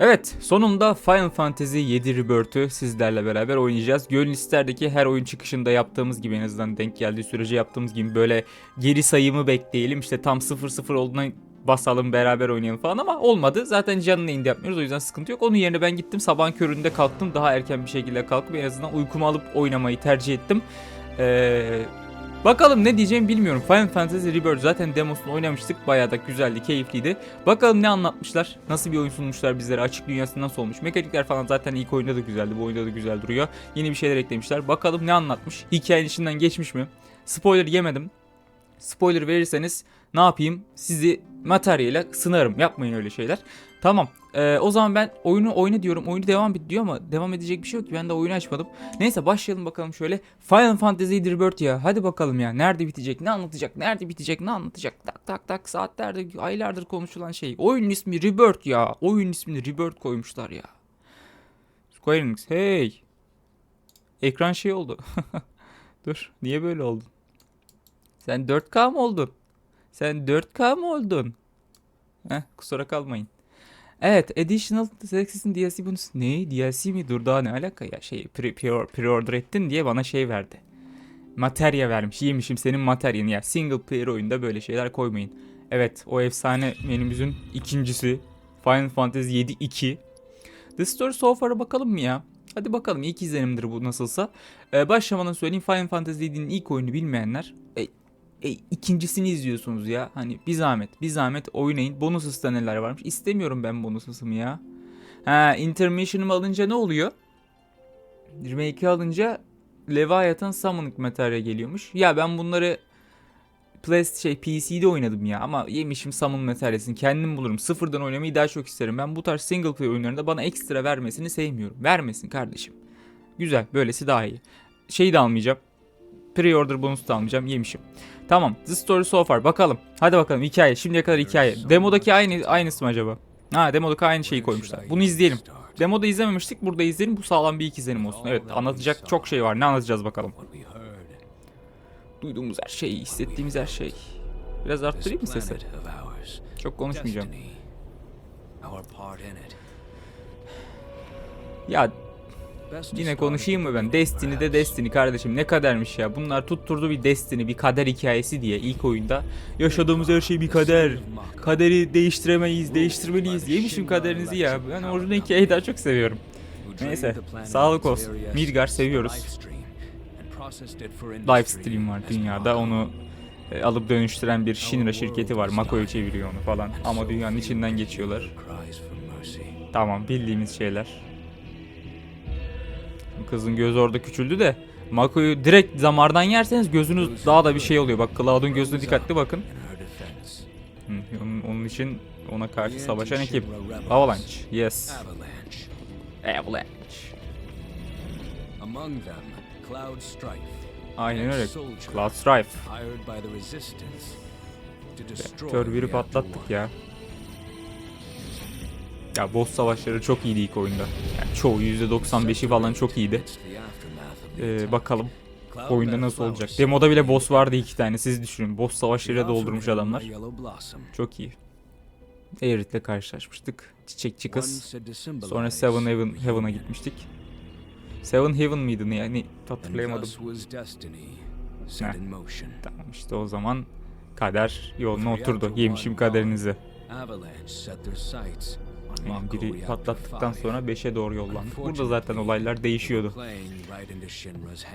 Evet, sonunda Final Fantasy 7 Rebirth'ü sizlerle beraber oynayacağız. Gönül isterdeki her oyun çıkışında yaptığımız gibi en azından denk geldiği sürece yaptığımız gibi böyle geri sayımı bekleyelim. İşte tam 0-0 olduğuna basalım beraber oynayalım falan ama olmadı. Zaten canını indi yapmıyoruz o yüzden sıkıntı yok. Onun yerine ben gittim sabahın köründe kalktım. Daha erken bir şekilde kalkıp en azından uykumu alıp oynamayı tercih ettim. Eee... Bakalım ne diyeceğimi bilmiyorum. Final Fantasy Rebirth zaten demosunu oynamıştık. Bayağı da güzeldi, keyifliydi. Bakalım ne anlatmışlar? Nasıl bir oyun sunmuşlar bizlere? Açık dünyası nasıl olmuş? Mekanikler falan zaten ilk oyunda da güzeldi. Bu oyunda da güzel duruyor. Yeni bir şeyler eklemişler. Bakalım ne anlatmış? Hikayenin içinden geçmiş mi? Spoiler yemedim. Spoiler verirseniz ne yapayım? Sizi materyale sınarım. Yapmayın öyle şeyler. Tamam. Ee, o zaman ben oyunu oyna diyorum. Oyunu devam et diyor ama devam edecek bir şey yok ki. Ben de oyunu açmadım. Neyse başlayalım bakalım şöyle. Final Fantasy Rebirth ya. Hadi bakalım ya. Nerede bitecek? Ne anlatacak? Nerede bitecek? Ne anlatacak? Tak tak tak saatlerdir, aylardır konuşulan şey. Oyunun ismi Rebirth ya. Oyunun ismini Rebirth koymuşlar ya. Square Enix. Hey. Ekran şey oldu. Dur. Niye böyle oldun? Sen 4K mı oldun? Sen 4K mı oldun? Heh, kusura kalmayın. Evet, Additional Access'in DLC bonus ne? DLC mi? Dur daha ne alaka ya? Şey pre, pre, pre-order ettin diye bana şey verdi. Materya vermiş. Yemişim senin materyeni ya. Single player oyunda böyle şeyler koymayın. Evet, o efsane menümüzün ikincisi. Final Fantasy 7 2. The Story So Far'a bakalım mı ya? Hadi bakalım ilk izlenimdir bu nasılsa. Ee, başlamadan söyleyeyim Final Fantasy 7'nin ilk oyunu bilmeyenler e, e, ikincisini izliyorsunuz ya. Hani bir zahmet, bir zahmet oynayın. Bonus ısta neler varmış. İstemiyorum ben bonus ısımı ya. Ha, intermission'ımı alınca ne oluyor? Remake'i alınca Leviathan Summoning Materia geliyormuş. Ya ben bunları PlayStation şey PC'de oynadım ya ama yemişim Summon Material'sini kendim bulurum. Sıfırdan oynamayı daha çok isterim. Ben bu tarz single player oyunlarında bana ekstra vermesini sevmiyorum. Vermesin kardeşim. Güzel, böylesi daha iyi. Şeyi de almayacağım. Pre-order bonus da almayacağım. Yemişim. Tamam. The story so far. Bakalım. Hadi bakalım hikaye. Şimdiye kadar hikaye. Demodaki aynı aynısı mı acaba? Ha demodaki aynı şeyi koymuşlar. Bunu izleyelim. Demoda izlememiştik. Burada izleyelim. Bu sağlam bir ilk izlenim olsun. Evet anlatacak çok şey var. Ne anlatacağız bakalım. Duyduğumuz her şey, hissettiğimiz her şey. Biraz arttırayım mı sesi? Çok konuşmayacağım. Ya Yine konuşayım mı ben? Destiny de Destiny kardeşim ne kadermiş ya. Bunlar tutturdu bir Destiny bir kader hikayesi diye ilk oyunda. Yaşadığımız her şey bir kader. Kaderi değiştiremeyiz, değiştirmeliyiz. Yemişim kaderinizi ya. Ben orijinal hikayeyi daha çok seviyorum. Neyse, sağlık olsun. Midgar seviyoruz. Livestream var dünyada onu e, alıp dönüştüren bir Shinra şirketi var. Mako'yu çeviriyor onu falan. Ama dünyanın içinden geçiyorlar. Tamam bildiğimiz şeyler. Kızın gözü orada küçüldü de Mako'yu direkt zamardan yerseniz gözünüz daha da bir şey oluyor. Bak Cloud'un gözüne dikkatli bakın. Hı, onun, onun için ona karşı savaşan ekip. Avalanche. Yes. Avalanche. Among them, Cloud Strife. Aynen öyle. Cloud Strife. Hired by the Ya boss savaşları çok iyiydi ilk oyunda. Yani çoğu %95'i falan çok iyiydi. Ee, bakalım oyunda nasıl olacak. Demoda bile boss vardı iki tane. Siz düşünün. Boss savaşlarıyla doldurmuş adamlar. Çok iyi. Aerith'le karşılaşmıştık. Çiçekçi kız. Sonra Seven Heaven, Heaven'a gitmiştik. Seven Heaven mıydı yani hatırlayamadım. motion. Tamam işte o zaman kader yoluna oturdu. Yemişim kaderinizi. Avalanche set their sights biri patlattıktan sonra 5'e doğru yollandık. Burada zaten olaylar değişiyordu.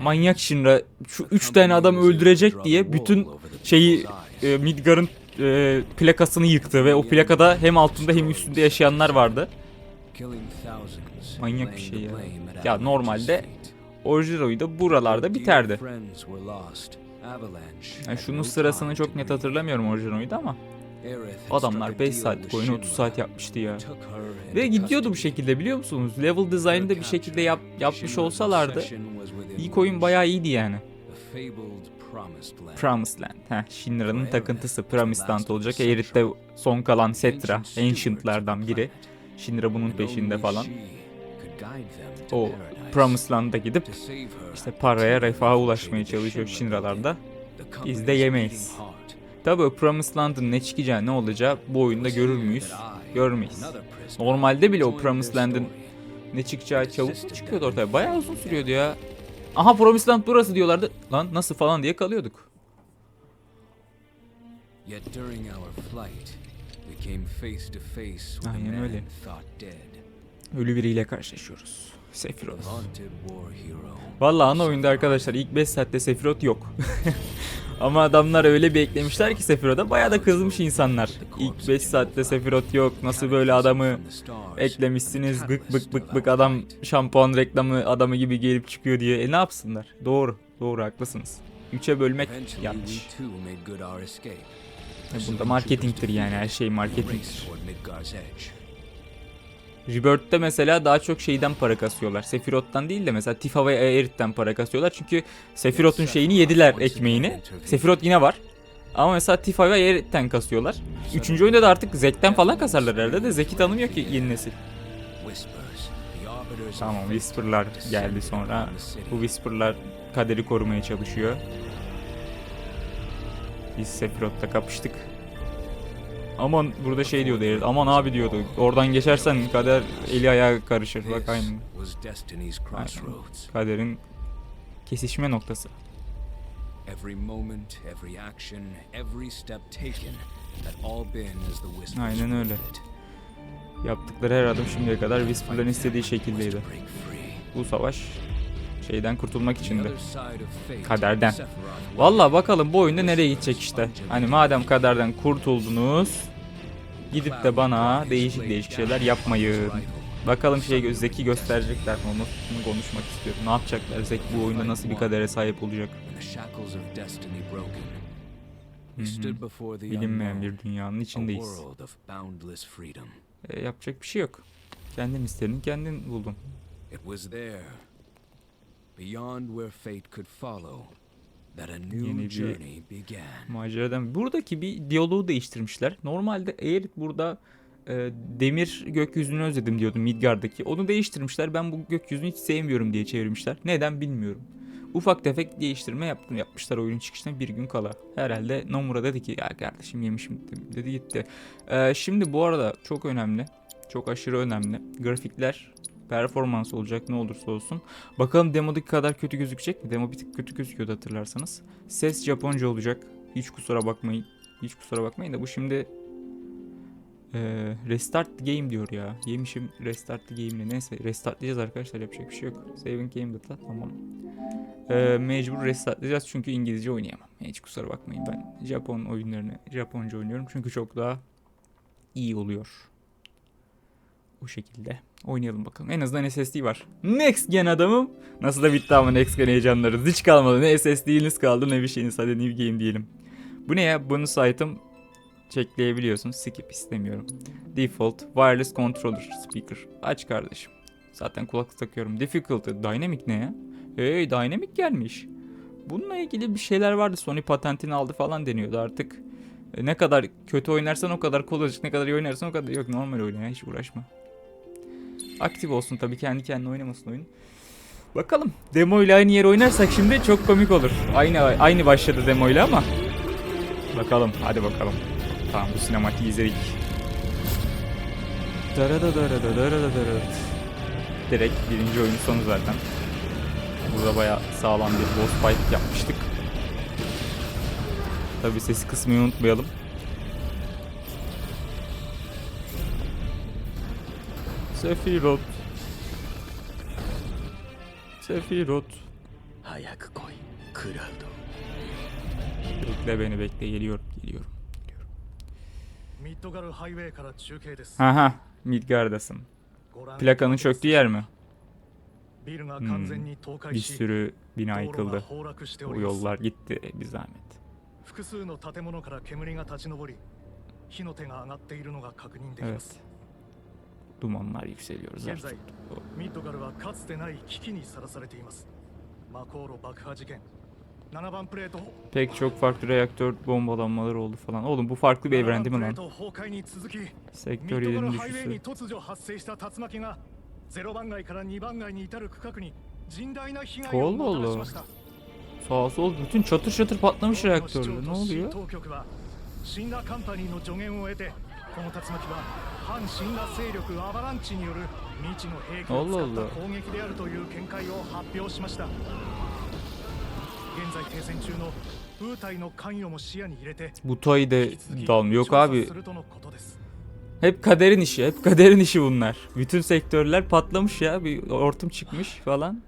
Manyak Shinra şu 3 tane adam öldürecek diye bütün şeyi e, Midgar'ın e, plakasını yıktı ve o plakada hem altında hem üstünde yaşayanlar vardı. Manyak bir şey ya. Ya normalde. Orijino'yu da buralarda biterdi. Yani şunun sırasını çok net hatırlamıyorum orijinoyu da ama adamlar struck a 5 deal saatlik oyunu 30 Shinra, saat yapmıştı ya. Ve gidiyordu bu şekilde biliyor musunuz? Level design'ı da bir şekilde yap, yapmış olsalardı ilk oyun bayağı iyiydi yani. Promised Land. Heh, Shinra'nın takıntısı Promised Land olacak. Aerith de son kalan Setra, Ancient'lardan biri. Shinra bunun peşinde falan. O Promised Land'a gidip işte paraya, refaha ulaşmaya çalışıyor Shinra'larda. Biz de yemeyiz. Tabi o Promised Land'ın ne çıkacağı ne olacağı bu oyunda görür müyüz? görmeyiz. Normalde bile o Promised story. ne çıkacağı çabuk çıkıyordu ortaya. Bayağı uzun sürüyordu ya. Aha Promised Land burası diyorlardı. Lan nasıl falan diye kalıyorduk. Aynen öyle. Ölü biriyle karşılaşıyoruz. Sephiroth. Vallahi ana oyunda arkadaşlar ilk 5 saatte Sephiroth yok. Ama adamlar öyle bir eklemişler ki Sephiroth'a bayağı da kızmış insanlar. İlk 5 saatte Sephiroth yok. Nasıl böyle adamı eklemişsiniz bık bık bık bık adam şampuan reklamı adamı gibi gelip çıkıyor diye. E ne yapsınlar? Doğru. Doğru haklısınız. 3'e bölmek yanlış. E bunda marketingtir yani her şey marketingtir. Rebirth'te mesela daha çok şeyden para kasıyorlar. Sephiroth'tan değil de mesela Tifa ve Aerith'ten para kasıyorlar. Çünkü Sephiroth'un şeyini yediler ekmeğini. Sephiroth yine var. Ama mesela Tifa ve Aerith'ten kasıyorlar. Üçüncü oyunda da artık Zek'ten falan kasarlar herhalde de Zek'i tanımıyor ki yeni nesil. Tamam Whisper'lar geldi sonra. Bu Whisper'lar kaderi korumaya çalışıyor. Biz Sephiroth'la kapıştık. Aman burada şey diyordu Aerith. Aman abi diyordu. Oradan geçersen kader eli ayağı karışır. Bak aynı. crossroads. Kaderin kesişme noktası. Aynen öyle. Yaptıkları her adım şimdiye kadar Whisper'ların istediği şekildeydi. Bu savaş şeyden kurtulmak of fate, Kaderden. Valla bakalım bu oyunda nereye gidecek işte. Hani madem kaderden kurtuldunuz gidip de bana değişik değişik şeyler yapmayın. Bakalım şey Zeki gösterecekler mi onu, onu konuşmak istiyorum. Ne yapacaklar Zeki bu oyunda nasıl bir kadere sahip olacak? Hı Bilinmeyen bir dünyanın içindeyiz. E, yapacak bir şey yok. Kendin istedin kendin buldun. Beyond where fate could follow, that a new Yeni journey began. Maceradan. Buradaki bir diyaloğu değiştirmişler. Normalde Aerith burada e, demir gökyüzünü özledim diyordu Midgard'daki. Onu değiştirmişler. Ben bu gökyüzünü hiç sevmiyorum diye çevirmişler. Neden bilmiyorum. Ufak tefek değiştirme yaptım yapmışlar oyunun çıkışına bir gün kala. Herhalde Nomura dedi ki ya kardeşim yemişim dedi gitti. E, şimdi bu arada çok önemli. Çok aşırı önemli. Grafikler performans olacak ne olursa olsun. Bakalım demodaki kadar kötü gözükecek mi? Demo bir tık kötü gözüküyordu hatırlarsanız. Ses Japonca olacak. Hiç kusura bakmayın. Hiç kusura bakmayın da bu şimdi eee, restart the game diyor ya. Yemişim restart the game'ini. Neyse restartlayacağız arkadaşlar yapacak bir şey yok. Saving game data tamam. Eee, mecbur restartlayacağız çünkü İngilizce oynayamam. Hiç kusura bakmayın ben Japon oyunlarını Japonca oynuyorum çünkü çok daha iyi oluyor. Bu şekilde. Oynayalım bakalım. En azından SSD var. Next gen adamım. Nasıl da bitti ama Next gen heyecanlarınız. Hiç kalmadı. Ne SSD'niz kaldı ne bir şeyiniz. Hadi new game diyelim. Bu ne ya? Bonus item çekleyebiliyorsun. Skip istemiyorum. Default wireless controller speaker. Aç kardeşim. Zaten kulaklık takıyorum. Difficulty. Dynamic ne ya? Hey dynamic gelmiş. Bununla ilgili bir şeyler vardı. Sony patentini aldı falan deniyordu artık. e, Ne kadar kötü oynarsan o kadar kolay olacak. Ne kadar iyi oynarsan o kadar yok. Normal oyna ya. Hiç uğraşma. Aktif olsun tabii kendi kendine oynamasın oyun. Bakalım. Demo ile aynı yer oynarsak şimdi çok komik olur. Aynı aynı başladı demo ile ama. Bakalım. Hadi bakalım. Tamam bu sinematiği izledik. Daradadaradadaradadarad. Direkt birinci oyunun sonu zaten. Burada baya sağlam bir boss fight yapmıştık. Tabi sesi kısmayı unutmayalım. Sephiroth. Sephiroth. 早く来い、クラウド。 Bekle beni bekle geliyorum geliyorum. ミッドガルハイウェイから中継です。 Aha Midgard'dasın. ご覧 Plakanın çöktüğü yer mi? ビルが完全に倒 Bir 壊し、 sürü bina 道路が yıkıldı. 崩落してお Bu ります。 yollar gitti bir zahmet. 複数の建物から煙が立ち上り、火の手が上がっているのが確認できます。 Evet. Dumanlar yükseliyor. 現 zar 在 zar. ミッドガルはかつてない危機にさらされています。マコーロ爆破事件、7番プレート、 Pek çok farklı reaktör bombalanmaları oldu falan. Oğlum bu farklı bir 7 evren 番 değil プ mi レー lan? ト崩壊に続き、ミ Sektör ッドガル 7'nin ハイウェイに düşüşü. 突如発生した竜巻が、0番街から2番街に至る区画に甚大な被害をもたらしました。 Sağa sol bütün çatır çatır patlamış 当の市 reaktörler. 長 Ne と市 oluyor? 当局は死んだカンパニーの助言を得てこの竜巻は 反神羅勢力アバランチによる未知の兵器を使った攻撃であるという見解を発表しました現在停戦中のウータイの関与も視野に入れて Bu Toy de 引き続き dalmıyor. Yok 調査 abi するとのことです Hep kaderin işi, hep kaderin işi bunlar. Bütün sektörler patlamış ya, bir ortum çıkmış falan.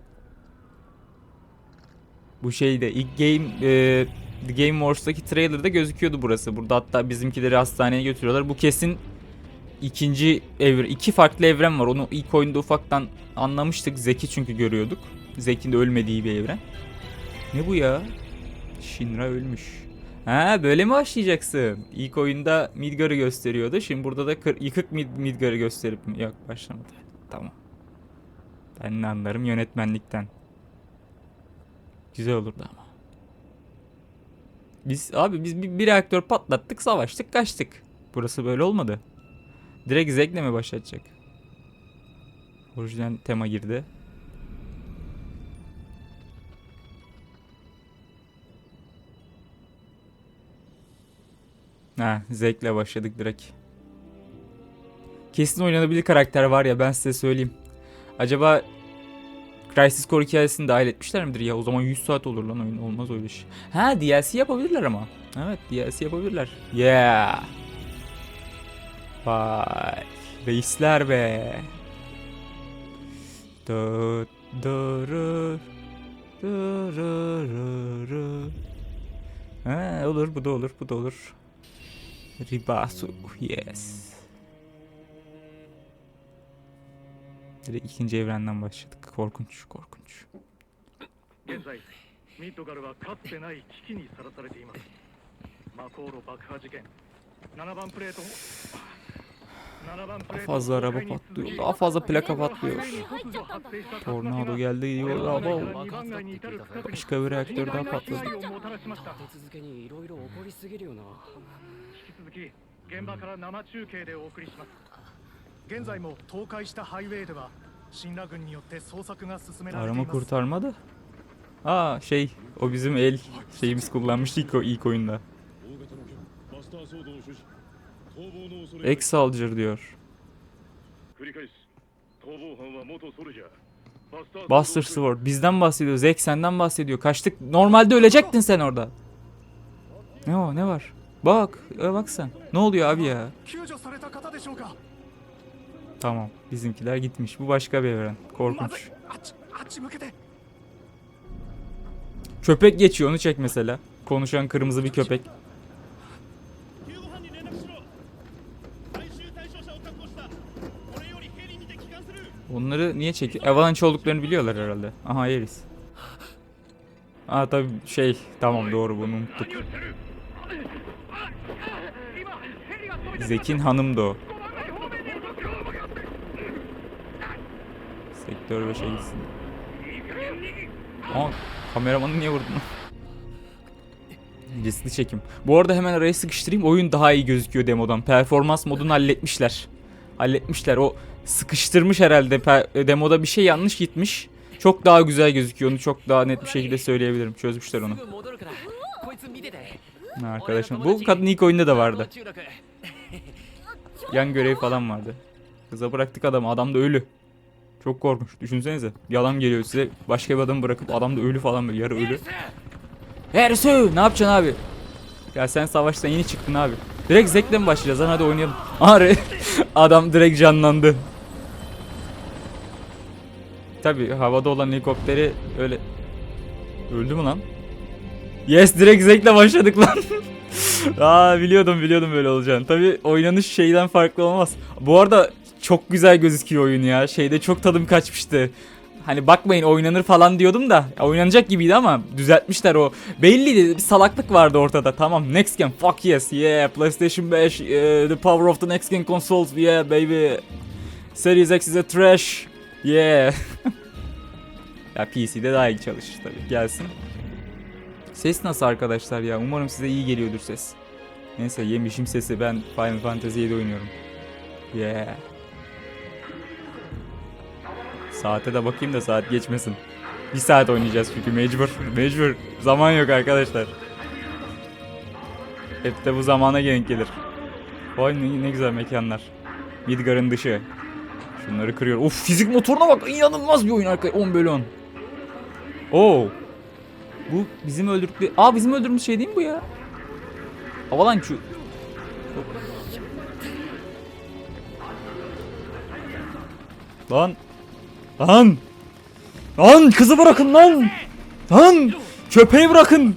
Bu şeyde ilk game e, The Game Wars'taki trailer'da gözüküyordu burası. Burada hatta bizimkileri hastaneye götürüyorlar. Bu kesin ikinci evren, iki farklı evren var. Onu ilk oyunda ufaktan anlamıştık. Zeki çünkü görüyorduk. Zeki'nin de ölmediği bir evren. Ne bu ya? Shinra ölmüş. Ha böyle mi başlayacaksın? İlk oyunda Midgar'ı gösteriyordu. Şimdi burada da kır, yıkık Mid, Midgar'ı gösterip? Yok başlamadı. Tamam. Ben ne anlarım yönetmenlikten. Güzel olurdu ama. Biz abi biz bir, bir reaktör patlattık, savaştık, kaçtık. Burası böyle olmadı. Direkt zevkle mi başlatacak? Orijinal tema girdi. Ha, zevkle başladık direkt. Kesin oynanabilir karakter var ya ben size söyleyeyim. Acaba Crisis Core hikayesini dahil etmişler midir ya? O zaman 100 saat olur lan oyun. Olmaz öyle şey. Ha DLC yapabilirler ama. Evet DLC yapabilirler. Yeah. Vay. Reisler be. Dö, dırı, dırırırı. Ha olur bu da olur bu da olur. Ribasu yes. Direkt ikinci evrenden başladık. Korkunç korkunç. Daha fazla araba patlıyor. Daha fazla plaka patlıyor. Tornado geldi diyor ama başka bir reaktör daha patladı. Arama kurtarma da. Aa şey o bizim el şeyimiz kullanmıştı ilk, ilk oyunda. Ex-soldier diyor. Buster Sword bizden bahsediyor. Zack senden bahsediyor. Kaçtık. Normalde ölecektin sen orada. Ne o ne var? Bak e, bak sen. Ne oluyor abi ya? Tamam bizimkiler gitmiş. Bu başka bir evren. Korkunç. Köpek geçiyor onu çek mesela. Konuşan kırmızı bir köpek. する Onları niye çekiyor? Avalanche olduklarını biliyorlar herhalde. Aha Ares. Aa tabii şey tamam doğru bunu unuttuk. Zekin hanım da o. Sektör 5'e gitsin. Aa kameramanı niye vurdun? Riskli çekim. Bu arada hemen araya sıkıştırayım. Oyun daha iyi gözüküyor demodan. Performans modunu halletmişler halletmişler. O sıkıştırmış herhalde demoda bir şey yanlış gitmiş. Çok daha güzel gözüküyor. Onu çok daha net bir şekilde söyleyebilirim. Çözmüşler onu. Arkadaşım. Bu kadın ilk oyunda da vardı. Yan görev falan vardı. Kıza bıraktık adamı. Adam da ölü. Çok korkunç. Düşünsenize. Bir adam geliyor size. Başka bir adamı bırakıp adam da ölü falan böyle. Yarı ölü. Ersu! Ne yapacaksın abi? Ya sen savaştan yeni çıktın abi. Direkt Zek'le mi başlayacağız lan hadi oynayalım. Ari adam direkt canlandı. Tabi havada olan helikopteri öyle... Öldü mü lan? Yes direkt Zek'le başladık lan. Aa biliyordum biliyordum böyle olacağını. Tabi oynanış şeyden farklı olmaz. Bu arada çok güzel gözüküyor oyun ya. Şeyde çok tadım kaçmıştı. Hani bakmayın oynanır falan diyordum da oynanacak gibiydi ama düzeltmişler o. Belliydi bir salaklık vardı ortada. Tamam next gen fuck yes yeah PlayStation 5 eh, the power of the next gen consoles yeah baby. Series X is a trash yeah. ya PC'de daha iyi çalışır tabii gelsin. Ses nasıl arkadaşlar ya? Umarım size iyi geliyordur ses. Neyse yemişim sesi ben Final Fantasy 7 oynuyorum. Yeah. Saate de bakayım da saat geçmesin. Bir saat oynayacağız çünkü mecbur. Mecbur. Zaman yok arkadaşlar. Hep de bu zamana denk gelir. Vay ne, ne güzel mekanlar. Midgar'ın dışı. Şunları kırıyor. Of fizik motoruna bak. İnanılmaz bir oyun arkadaşlar. 10 bölü 10. Oo. Bu bizim öldürdük. Aa bizim öldürdüğümüz şey değil mi bu ya? Avalanche. Lan. Lan. Lan kızı bırakın lan. Lan. Köpeği bırakın.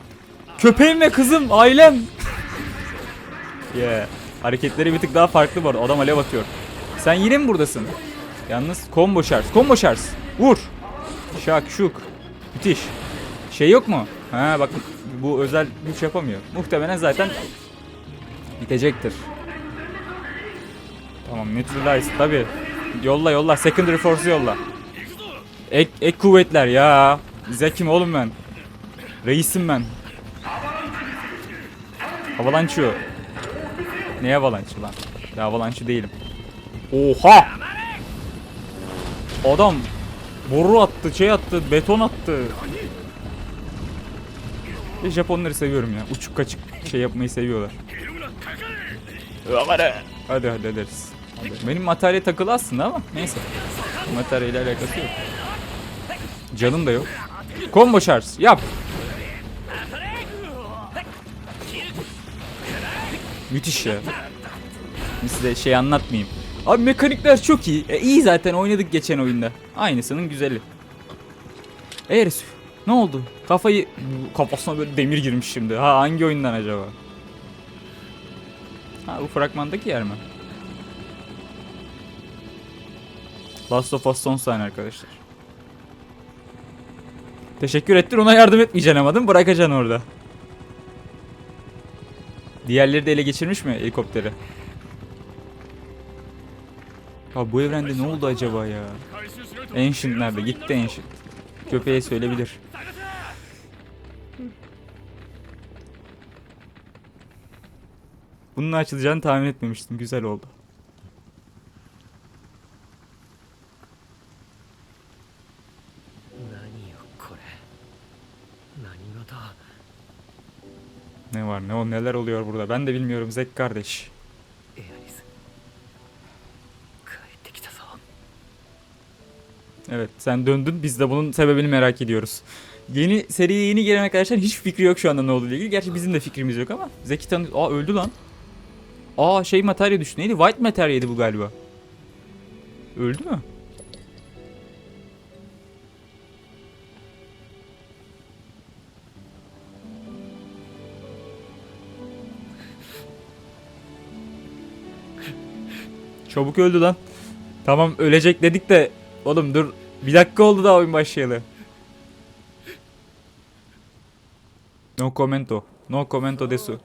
Köpeğim ve kızım ailem. yeah. Hareketleri bir tık daha farklı bu arada. Adam alev atıyor. Sen yine mi buradasın? Yalnız combo şarj. Combo şarj. Vur. Şak şuk. Müthiş. Şey yok mu? Ha bak bu özel güç yapamıyor. Muhtemelen zaten bitecektir. Tamam neutralize tabi. Yolla yolla secondary force'u yolla. Ek, ek kuvvetler ya. Zekim oğlum ben. Reisim ben. Avalanche. Ne avalanche lan? Ya avalanche değilim. Oha! Adam boru attı, şey attı, beton attı. Ve Japonları seviyorum ya. Uçuk kaçık şey yapmayı seviyorlar. Hadi hadi ederiz. Hadi. Benim materyale takılı aslında ama neyse. Materyalle alakası yok. Canım da yok. Combo şarj yap. Müthiş ya. Size şey anlatmayayım. Abi mekanikler çok iyi. E, iyi zaten oynadık geçen oyunda. Aynısının güzeli. Eğer ne oldu? Kafayı kafasına böyle demir girmiş şimdi. Ha hangi oyundan acaba? Ha bu fragmandaki yer mi? Last of Us son sahne arkadaşlar. Teşekkür ettin ona yardım etmeyeceksin ama değil mi? Bırakacaksın orada. Diğerleri de ele geçirmiş mi helikopteri? Ya bu evrende ne oldu acaba ya? Ancient nerede? Gitti Ancient. Köpeğe söyleyebilir. Bunun açılacağını tahmin etmemiştim. Güzel oldu. var ne o neler oluyor burada ben de bilmiyorum Zek kardeş. Evet sen döndün biz de bunun sebebini merak ediyoruz. Yeni seriye yeni gelen arkadaşlar hiç fikri yok şu anda ne olduğu ilgili. Gerçi bizim de fikrimiz yok ama. Zeki tanı... Aa öldü lan. Aa şey materya düştü. Neydi? White materyaydı bu galiba. Öldü mü? Çabuk öldü lan. Tamam ölecek dedik de oğlum dur bir dakika oldu daha oyun başlayalı. No commento. No commento desu.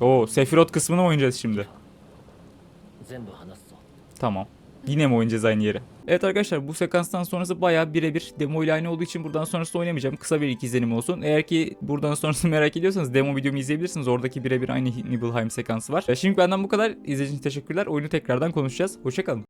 Oo, Sephiroth kısmını mı oynayacağız şimdi? Tamam. Yine mi oynayacağız aynı yere? Evet arkadaşlar bu sekanstan sonrası bayağı birebir demo ile aynı olduğu için buradan sonrası oynamayacağım. Kısa bir iki izlenim olsun. Eğer ki buradan sonrası merak ediyorsanız demo videomu izleyebilirsiniz. Oradaki birebir aynı Nibelheim sekansı var. Şimdi benden bu kadar. İzlediğiniz için teşekkürler. Oyunu tekrardan konuşacağız. Hoşçakalın.